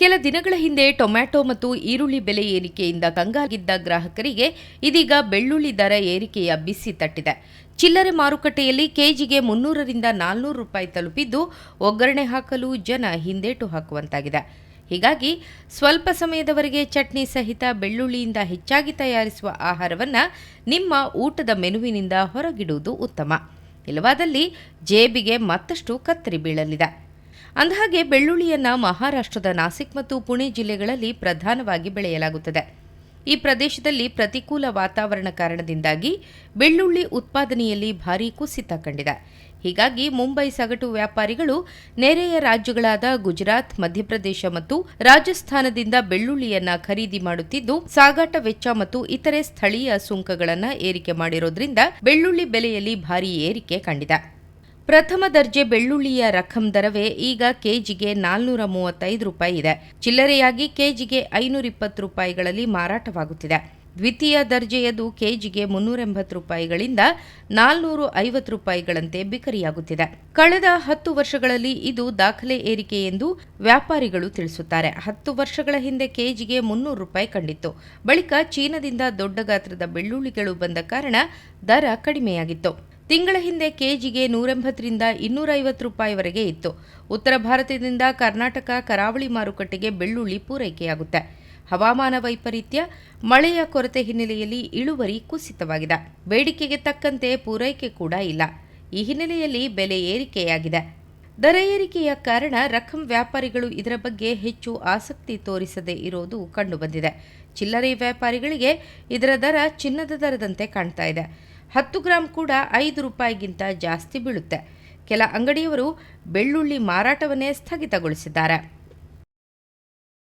ಕೆಲ ದಿನಗಳ ಹಿಂದೆ ಟೊಮ್ಯಾಟೊ ಮತ್ತು ಈರುಳ್ಳಿ ಬೆಲೆ ಏರಿಕೆಯಿಂದ ಕಂಗಾಗಿದ್ದ ಗ್ರಾಹಕರಿಗೆ ಇದೀಗ ಬೆಳ್ಳುಳ್ಳಿ ದರ ಏರಿಕೆಯ ಬಿಸಿ ತಟ್ಟಿದೆ. ಚಿಲ್ಲರೆ ಮಾರುಕಟ್ಟೆಯಲ್ಲಿ ಕೆಜಿಗೆ ಮುನ್ನೂರರಿಂದ ನಾಲ್ನೂರು ರೂಪಾಯಿ ತಲುಪಿದ್ದು ಒಗ್ಗರಣೆ ಹಾಕಲು ಜನ ಹಿಂದೇಟು ಹಾಕುವಂತಾಗಿದೆ. ಹೀಗಾಗಿ ಸ್ವಲ್ಪ ಸಮಯದವರೆಗೆ ಚಟ್ನಿ ಸಹಿತ ಬೆಳ್ಳುಳ್ಳಿಯಿಂದ ಹೆಚ್ಚಾಗಿ ತಯಾರಿಸುವ ಆಹಾರವನ್ನು ನಿಮ್ಮ ಊಟದ ಮೆನುವಿನಿಂದ ಹೊರಗಿಡುವುದು ಉತ್ತಮ. ಇಲ್ಲವಾದಲ್ಲಿ ಜೇಬಿಗೆ ಮತ್ತಷ್ಟು ಕತ್ತರಿ ಬೀಳಲಿದೆ. ಅಂದಹಾಗೆ ಬೆಳ್ಳುಳ್ಳಿಯನ್ನು ಮಹಾರಾಷ್ಟ್ರದ ನಾಸಿಕ್ ಮತ್ತು ಪುಣೆ ಜಿಲ್ಲೆಗಳಲ್ಲಿ ಪ್ರಧಾನವಾಗಿ ಬೆಳೆಯಲಾಗುತ್ತದೆ. ಈ ಪ್ರದೇಶದಲ್ಲಿ ಪ್ರತಿಕೂಲ ವಾತಾವರಣ ಕಾರಣದಿಂದಾಗಿ ಬೆಳ್ಳುಳ್ಳಿ ಉತ್ಪಾದನೆಯಲ್ಲಿ ಭಾರೀ ಕುಸಿತ ಕಂಡಿದೆ. ಹೀಗಾಗಿ ಮುಂಬೈ ಸಗಟು ವ್ಯಾಪಾರಿಗಳು ನೆರೆಯ ರಾಜ್ಯಗಳಾದ ಗುಜರಾತ್, ಮಧ್ಯಪ್ರದೇಶ ಮತ್ತು ರಾಜಸ್ಥಾನದಿಂದ ಬೆಳ್ಳುಳ್ಳಿಯನ್ನ ಖರೀದಿ ಮಾಡುತ್ತಿದ್ದು, ಸಾಗಾಟ ವೆಚ್ಚ ಮತ್ತು ಇತರೆ ಸ್ಥಳೀಯ ಸುಂಕಗಳನ್ನು ಏರಿಕೆ ಮಾಡಿರೋದ್ರಿಂದ ಬೆಳ್ಳುಳ್ಳಿ ಬೆಲೆಯಲ್ಲಿ ಭಾರೀ ಏರಿಕೆ ಕಂಡಿದೆ. ಪ್ರಥಮ ದರ್ಜೆ ಬೆಳ್ಳುಳ್ಳಿಯ ರಕಂ ದರವೇ ಈಗ ಕೆಜಿಗೆ ನಾಲ್ನೂರ ಮೂವತ್ತೈದು ರೂಪಾಯಿ ಇದೆ. ಚಿಲ್ಲರೆಯಾಗಿ ಕೆಜಿಗೆ ಐನೂರ ಇಪ್ಪತ್ತು ರೂಪಾಯಿಗಳಲ್ಲಿ ಮಾರಾಟವಾಗುತ್ತಿದೆ. ದ್ವಿತೀಯ ದರ್ಜೆಯದು ಕೆಜಿಗೆ ಮುನ್ನೂರ ಎಂಬತ್ತು ರೂಪಾಯಿಗಳಿಂದ ನಾಲ್ನೂರು ಐವತ್ತು ರೂಪಾಯಿಗಳಂತೆ ಬಿಕರಿಯಾಗುತ್ತಿದೆ. ಕಳೆದ ಹತ್ತು ವರ್ಷಗಳಲ್ಲಿ ಇದು ದಾಖಲೆ ಏರಿಕೆ ಎಂದು ವ್ಯಾಪಾರಿಗಳು ತಿಳಿಸುತ್ತಾರೆ. ಹತ್ತು ವರ್ಷಗಳ ಹಿಂದೆ ಕೆಜಿಗೆ ಮುನ್ನೂರು ರೂಪಾಯಿ ಕಂಡಿತ್ತು. ಬಳಿಕ ಚೀನಾದಿಂದ ದೊಡ್ಡ ಗಾತ್ರದ ಬೆಳ್ಳುಳ್ಳಿಗಳು ಬಂದ ಕಾರಣ ದರ ಕಡಿಮೆಯಾಗಿತ್ತು. ತಿಂಗಳ ಹಿಂದೆ ಕೆಜಿಗೆ ನೂರೆಂಬತ್ತರಿಂದ ಇನ್ನೂರೈವತ್ತು ರೂಪಾಯಿವರೆಗೆ ಇತ್ತು. ಉತ್ತರ ಭಾರತದಿಂದ ಕರ್ನಾಟಕ ಕರಾವಳಿ ಮಾರುಕಟ್ಟೆಗೆ ಬೆಳ್ಳುಳ್ಳಿ ಪೂರೈಕೆಯಾಗುತ್ತೆ. ಹವಾಮಾನ ವೈಪರೀತ್ಯ, ಮಳೆಯ ಕೊರತೆ ಹಿನ್ನೆಲೆಯಲ್ಲಿ ಇಳುವರಿ ಕುಸಿತವಾಗಿದೆ. ಬೇಡಿಕೆಗೆ ತಕ್ಕಂತೆ ಪೂರೈಕೆ ಕೂಡ ಇಲ್ಲ. ಈ ಹಿನ್ನೆಲೆಯಲ್ಲಿ ಬೆಲೆ ಏರಿಕೆಯಾಗಿದೆ. ದರ ಏರಿಕೆಯ ಕಾರಣ ರಕಂ ವ್ಯಾಪಾರಿಗಳು ಇದರ ಬಗ್ಗೆ ಹೆಚ್ಚು ಆಸಕ್ತಿ ತೋರಿಸದೇ ಇರೋದು ಕಂಡುಬಂದಿದೆ. ಚಿಲ್ಲರೆ ವ್ಯಾಪಾರಿಗಳಿಗೆ ಇದರ ದರ ಚಿನ್ನದ ದರದಂತೆ ಕಾಣ್ತಾ ಇದೆ. ಹತ್ತು ಗ್ರಾಂ ಕೂಡ ಐದು ರೂಪಾಯಿಗಿಂತ ಜಾಸ್ತಿ ಬೀಳುತ್ತೆ. ಕೆಲ ಅಂಗಡಿಯವರು ಬೆಳ್ಳುಳ್ಳಿ ಮಾರಾಟವನ್ನೇ ಸ್ಥಗಿತಗೊಳಿಸಿದ್ದಾರೆ.